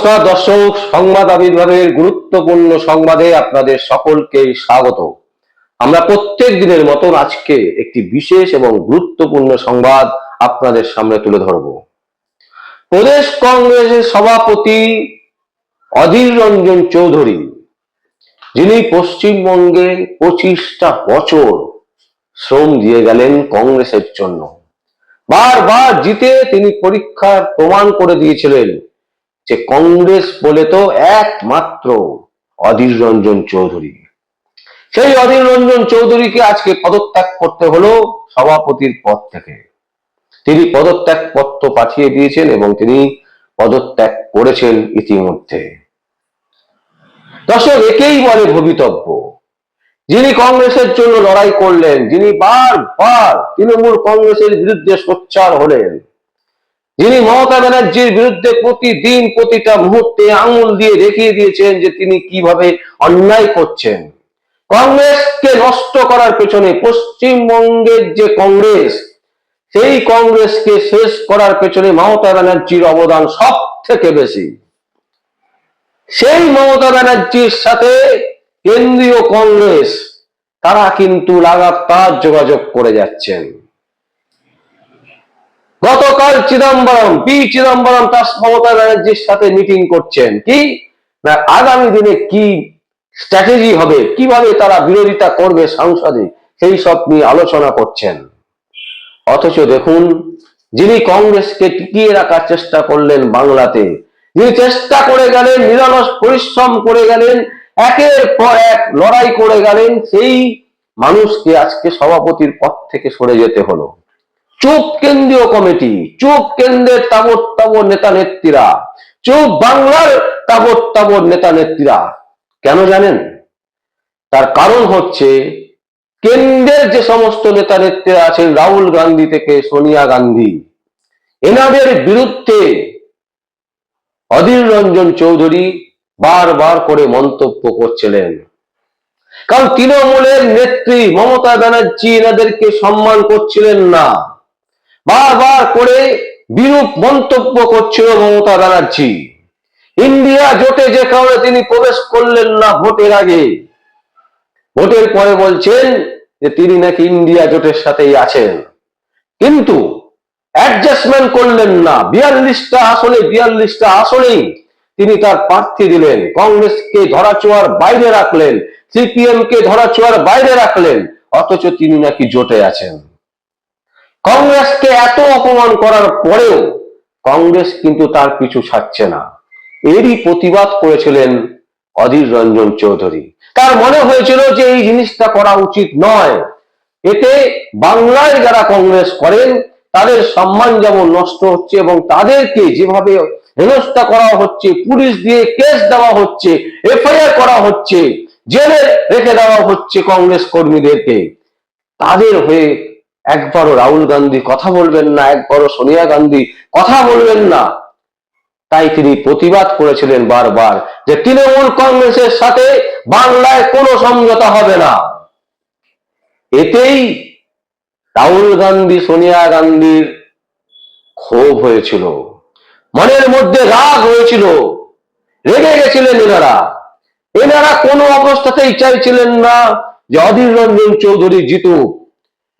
নমস্কার, দর্শক, সংবাদ আবির্ভাবের গুরুত্বপূর্ণ সংবাদে আপনাদের সকলকে স্বাগত। আমরা প্রত্যেক দিনের মতন আজকে একটি বিশেষ এবং গুরুত্বপূর্ণ সংবাদ আপনাদের সামনে তুলে ধরব। প্রদেশ কংগ্রেসের সভাপতি অধীর রঞ্জন চৌধুরী, যিনি পশ্চিমবঙ্গে পঁচিশটা বছর শ্রম দিয়ে গেলেন কংগ্রেসের জন্য। বারবার জিতে তিনি পরীক্ষার প্রমাণ করে দিয়েছিলেন। যে কংগ্রেস বলে তো একমাত্র অধীর রঞ্জন চৌধুরী। সেই অধীর রঞ্জন চৌধুরীকে আজকে পদত্যাগ করতে হলো সভাপতির পদ থেকে। তিনি পদত্যাগ পত্র পাঠিয়ে দিয়েছেন এবং তিনি পদত্যাগ করেছেন ইতিমধ্যে। দর্শক, একেই বলে ভবিতব্য। যিনি কংগ্রেসের জন্য লড়াই করলেন, যিনি বারবার তৃণমূল কংগ্রেসের বিরুদ্ধে সোচ্চার হলেন যিনি মমতা ব্যানার্জির বিরুদ্ধে প্রতিদিন প্রতিটা মুহূর্তে আঙুল দিয়ে দেখিয়ে দিয়েছেন যে তিনি কীভাবে অন্যায় করছেন। কংগ্রেসকে নষ্ট করার পেছনে পশ্চিমবঙ্গের যে কংগ্রেস, সেই কংগ্রেসকে শেষ করার পেছনে মমতা ব্যানার্জির অবদান সব থেকে বেশি। সেই মমতা ব্যানার্জির সাথে কেন্দ্রীয় কংগ্রেস, তারা কিন্তু লাগাতার যোগাযোগ করে যাচ্ছেন। গতকাল চিদম্বরম, পি চিদম্বরম তার মমতা ব্যানার্জির সাথে মিটিং করছেন। কি? না, আগামী দিনে কি স্ট্র্যাটেজি হবে? কীভাবে তারা বিরোধিতা করবে সংসদে? সেই সব নিয়ে আলোচনা করছেন। অথচ দেখুন, যিনি কংগ্রেসকে টিকিয়ে রাখার চেষ্টা করলেন বাংলাতে, যিনি চেষ্টা করে গেলেন, নিরলস পরিশ্রম করে গেলেন, একের পর এক লড়াই করে গেলেন, সেই মানুষকে আজকে সভাপতির পদ থেকে সরে যেতে হলো। চুপ কেন্দ্রীয় কমিটি চুপ কেন্দ্রের তাবর তাবর নেতা নেত্রীরা চুপ বাংলার তাবর তাবর নেতা নেত্রীরা, কেন জানেন? তার কারণ হচ্ছে কেন্দ্রের যে সমস্ত নেতা নেত্রীরা আছেন রাহুল গান্ধী থেকে সোনিয়া গান্ধী, এনাদের বিরুদ্ধে অধীর রঞ্জন চৌধুরী বারবার করে মন্তব্য করছিলেন। কারণ তৃণমূলের নেত্রী মমতা ব্যানার্জি এনাদেরকে সম্মান করছিলেন না। বারবার করে বিরূপ মন্তব্য করছিল মমতা ব্যানার্জি। ইন্ডিয়া জোটে যে কারণে তিনি প্রবেশ করলেন না ভোটের আগে। ভোটের পরে বলছেন যে তিনি নাকি ইন্ডিয়া জোটের সাথেই আছেন। কিন্তু অ্যাডজাস্টমেন্ট করলেন না। বিয়াল্লিশটা আসনে, বিয়াল্লিশটা আসনেই তিনি তার প্রার্থী দিলেন। কংগ্রেসকে ধরাছোঁয়ার বাইরে রাখলেন সিপিএম কে ধরাছোঁয়ার বাইরে রাখলেন, অথচ তিনি নাকি জোটে আছেন। কংগ্রেসকে এত অপমান করার পরেও কংগ্রেস কিন্তু তার পিছু ছাড়ছে না। এরই প্রতিবাদ করেছিলেন অধীর রঞ্জন চৌধুরী। তার মনে হয়েছিল যে এই জিনিসটা করা উচিত নয়। এতে বাংলায় যারা কংগ্রেস করেন, তাদের সম্মান যেমন নষ্ট হচ্ছে এবং তাদেরকে যেভাবে হেনস্থা করা হচ্ছে, পুলিশ দিয়ে কেস দেওয়া হচ্ছে, এফআইআর করা হচ্ছে, জেলে রেখে দেওয়া হচ্ছে কংগ্রেস কর্মীদেরকে, তাদের হয়ে একবারও রাহুল গান্ধী কথা বলবেন না, একবারও সোনিয়া গান্ধী কথা বলবেন না। তাই তিনি প্রতিবাদ করেছিলেন বারবার যে তৃণমূল কংগ্রেসের সাথে বাংলায় কোনো সমঝোতা হবে না। এতেই রাহুল গান্ধী, সোনিয়া গান্ধীর ক্ষোভ হয়েছিল। মনের মধ্যে রাগ হয়েছিল। রেগে গেছিলেন এনারা। এনারা কোনো অবস্থাতেই চাইছিলেন না যে অধীর রঞ্জন চৌধুরী জিতুক।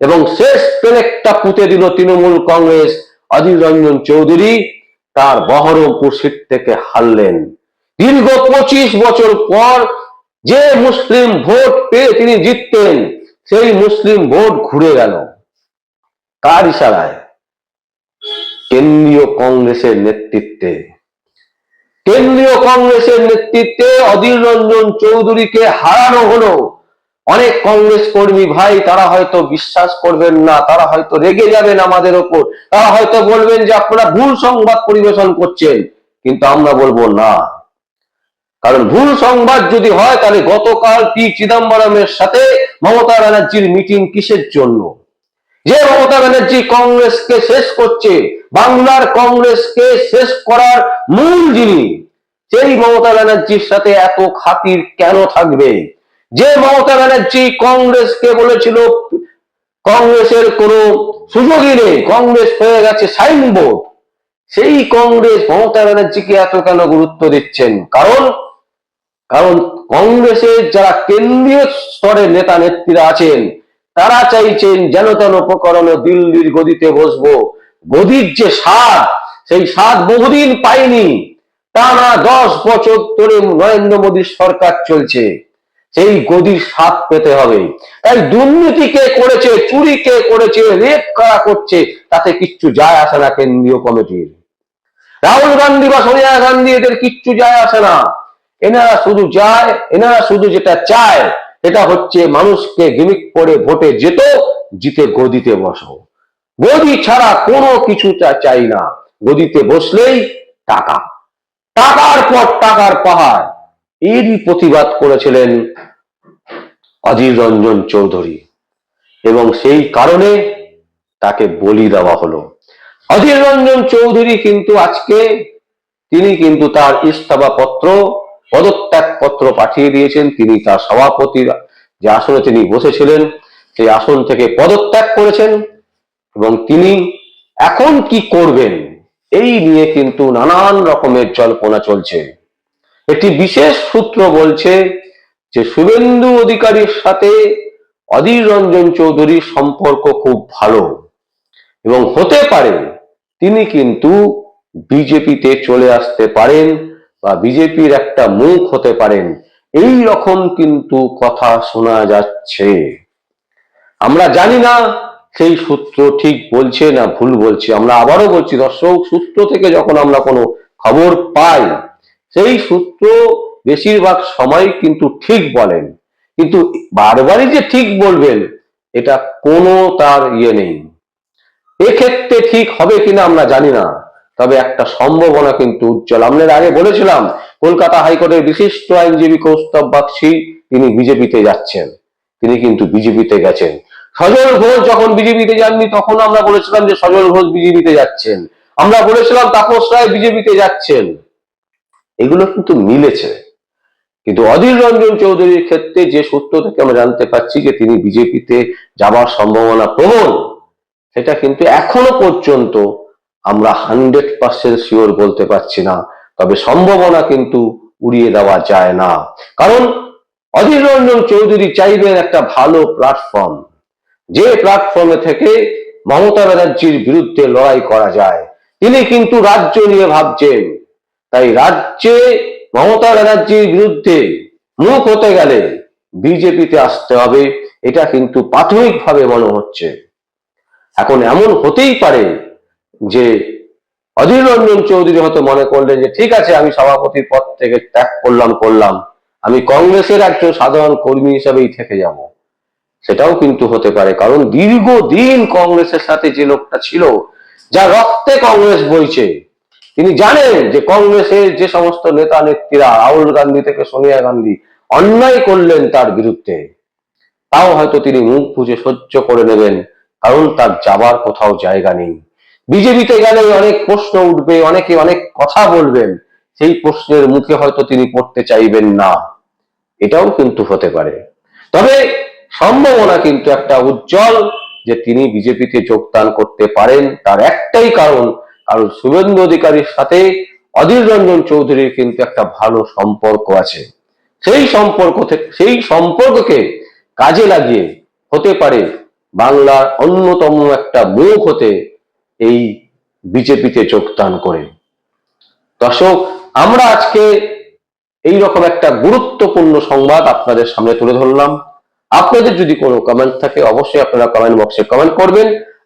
এবং শেষ পেলেকটা পুঁতে দিল তৃণমূল কংগ্রেস অধীর রঞ্জন চৌধুরী। তার বহরমপুর সিট থেকে হারলেন। দীর্ঘ পঁচিশ বছর পর যে মুসলিম ভোট পেয়ে তিনি জিততেন, সেই মুসলিম ভোট ঘুরে গেল। কার ইশারায়? কেন্দ্রীয় কংগ্রেসের নেতৃত্বে। কেন্দ্রীয় কংগ্রেসের নেতৃত্বে অধীর রঞ্জন চৌধুরীকে হারানো হলো। অনেক কংগ্রেস কর্মী ভাই, তারা হয়তো বিশ্বাস করবেন না, তারা হয়তো রেগে যাবেন আমাদের ওপর। তারা হয়তো বলবেন যে আপনারা ভুল সংবাদ পরিবেশন করছেন, কিন্তু আমরা বলব না। কারণ ভুল সংবাদ যদি হয়, তাহলে গতকাল পি চিদম্বরমের সাথে মমতা ব্যানার্জির মিটিং কিসের জন্য? যে মমতা ব্যানার্জি কংগ্রেসকে শেষ করছে, বাংলার কংগ্রেসকে শেষ করার মূল যিনি, সেই মমতা ব্যানার্জির সাথে এত খাতির কেন থাকবে? যে মমতা ব্যানার্জি কংগ্রেসকে বলেছিল, কংগ্রেসের কোনো সুযোগই নেই, কংগ্রেস হয়ে গেছে সাইনবোর্ড। সেই কংগ্রেস মমতা ব্যানার্জিকে এত কেন গুরুত্ব দিচ্ছেন? কারণ কারণ কংগ্রেসের যারা কেন্দ্রীয় স্তরের নেতা নেত্রীরা আছেন, তারা চাইছেন যেন তেন উপকরণে দিল্লির গদিতে বসবো। গদির যে স্বাদ, সেই স্বাদ বহুদিন পায়নি। টানা দশ বছর ধরে নরেন্দ্র মোদীর সরকার চলছে। সেই গদির স্বাদ পেতে হবে। তাই দুর্নীতি কে করেছে, চুরি কে করেছে, রেপ কারা করছে, তাতে কিচ্ছু যায় আসে না কেন্দ্রীয় কমিটির। রাহুল গান্ধী বা সোনিয়া গান্ধী, এদের কিচ্ছু যায় আসে না। এনারা শুধু যায়, এনারা শুধু যেটা চায় এটা হচ্ছে মানুষকে গিমিক করে ভোটে যেত, জিতে গদিতে বসো। গদি ছাড়া কোনো কিছু চাই না। গদিতে বসলেই টাকা। টাকার পর টাকার পাহাড়। এরই প্রতিবাদ করেছিলেন অধীর রঞ্জন চৌধুরী। এবং সেই কারণে তাকে বলি দেওয়া হলো। অধীর রঞ্জন চৌধুরী কিন্তু আজকে তিনি কিন্তু তার ইস্তফা পত্র পদত্যাগ পত্র পাঠিয়ে দিয়েছেন। তিনি তার সভাপতির যে আসনে তিনি বসেছিলেন, সেই আসন থেকে পদত্যাগ করেছেন। এবং তিনি এখন কি করবেন, এই নিয়ে কিন্তু নানান রকমের জল্পনা চলছে। একটি বিশেষ সূত্র বলছে যে শুভেন্দু অধিকারীর সাথে অধীর রঞ্জন চৌধুরীর সম্পর্ক খুব ভালো। এবং হতে পারে তিনি কিন্তু বিজেপিতে চলে আসতে পারেন বা বিজেপির একটা মুখ হতে পারেন। এই রকম কিন্তু কথা শোনা যাচ্ছে। আমরা জানি না সেই সূত্র ঠিক বলছে না ভুল বলছে। আমরা আবারও বলছি, দর্শক, সূত্র থেকে যখন আমরা কোনো খবর পাই সেই সূত্র বেশিরভাগ সময় কিন্তু ঠিক বলেন। কিন্তু বারবারই যে ঠিক বলবেন, এটা কোনো তার ইয়ে নেই। এক্ষেত্রে ঠিক হবে কিনা আমরা জানি না, তবে একটা সম্ভাবনা কিন্তু উজ্জ্বল। আমরা আগে বলেছিলাম, কলকাতা হাইকোর্টের বিশিষ্ট আইনজীবী কৌস্তব বাগচি, তিনি বিজেপিতে যাচ্ছেন। তিনি কিন্তু বিজেপিতে গেছেন। সজল ঘোষ যখন বিজেপিতে যাননি, তখন আমরা বলেছিলাম যে সজল ঘোষ বিজেপিতে যাচ্ছেন। আমরা বলেছিলাম তাপস রায় বিজেপিতে যাচ্ছেন। এগুলো কিন্তু মিলেছে। কিন্তু অধীর রঞ্জন চৌধুরীর ক্ষেত্রে যে সূত্র থেকে আমরা জানতে পারছি যে তিনি বিজেপিতে যাবার সম্ভাবনা প্রবল, সেটা কিন্তু এখনও পর্যন্ত আমরা হান্ড্রেড পার্সেন্ট শিওর বলতে পারছি না। তবে সম্ভাবনা কিন্তু উড়িয়ে দেওয়া যায় না। কারণ অধীর রঞ্জন চৌধুরী চাইবেন একটা ভালো প্ল্যাটফর্ম যে প্ল্যাটফর্মে থেকে মমতা ব্যানার্জির বিরুদ্ধে লড়াই করা যায়। তিনি কিন্তু রাজ্য নিয়ে ভাবছেন তাই রাজ্যে, মমতা ব্যানার্জির বিরুদ্ধে মুখ হতে গেলে বিজেপিতে আসতে হবে, এটা কিন্তু প্রাথমিকভাবে মনে হচ্ছে। এখন এমন হতেই পারে যে অধীর রঞ্জন চৌধুরী হয়তো মনে করলেন যে, ঠিক আছে, আমি সভাপতির পদ থেকে ত্যাগ করলাম করলাম। আমি কংগ্রেসের একজন সাধারণ কর্মী হিসেবেই থেকে যাব। সেটাও কিন্তু হতে পারে, কারণ দীর্ঘদিন কংগ্রেসের সাথে যে লোকটা ছিল যা রক্তে কংগ্রেস বইছে তিনি জানেন যে কংগ্রেসের যে সমস্ত নেতা নেত্রীরা রাহুল গান্ধী থেকে সোনিয়া গান্ধী অন্যায় করলেন তার বিরুদ্ধে, তাও হয়তো তিনি মুখ বুঝে সহ্য করে নেবেন, কারণ তার যাবার কোথাও জায়গা নেই। বিজেপিতে গেলে অনেক প্রশ্ন উঠবে, অনেকে অনেক কথা বলবেন, সেই প্রশ্নের মুখে হয়তো তিনি পড়তে চাইবেন না। এটাও কিন্তু হতে পারে। তবে সম্ভাবনা কিন্তু একটা উজ্জ্বল যে তিনি বিজেপিতে যোগদান করতে পারেন, তার একটাই কারণ কারণ শুভেন্দু অধিকারীর সাথে অধীর রঞ্জন চৌধুরীর কিন্তু একটা ভালো সম্পর্ক আছে। সেই সম্পর্ক থেকে সেই সম্পর্ককে কাজে লাগিয়ে হতে পারে বাংলার অন্যতম একটা মুখ হতে এই বিজেপিতে যোগদান করে। দর্শক, আমরা আজকে এই রকম একটা গুরুত্বপূর্ণ সংবাদ আপনাদের সামনে তুলে ধরলাম। আপনাদের যদি কোনো কমেন্ট থাকে, অবশ্যই আপনারা কমেন্ট বক্সে কমেন্ট করবেন।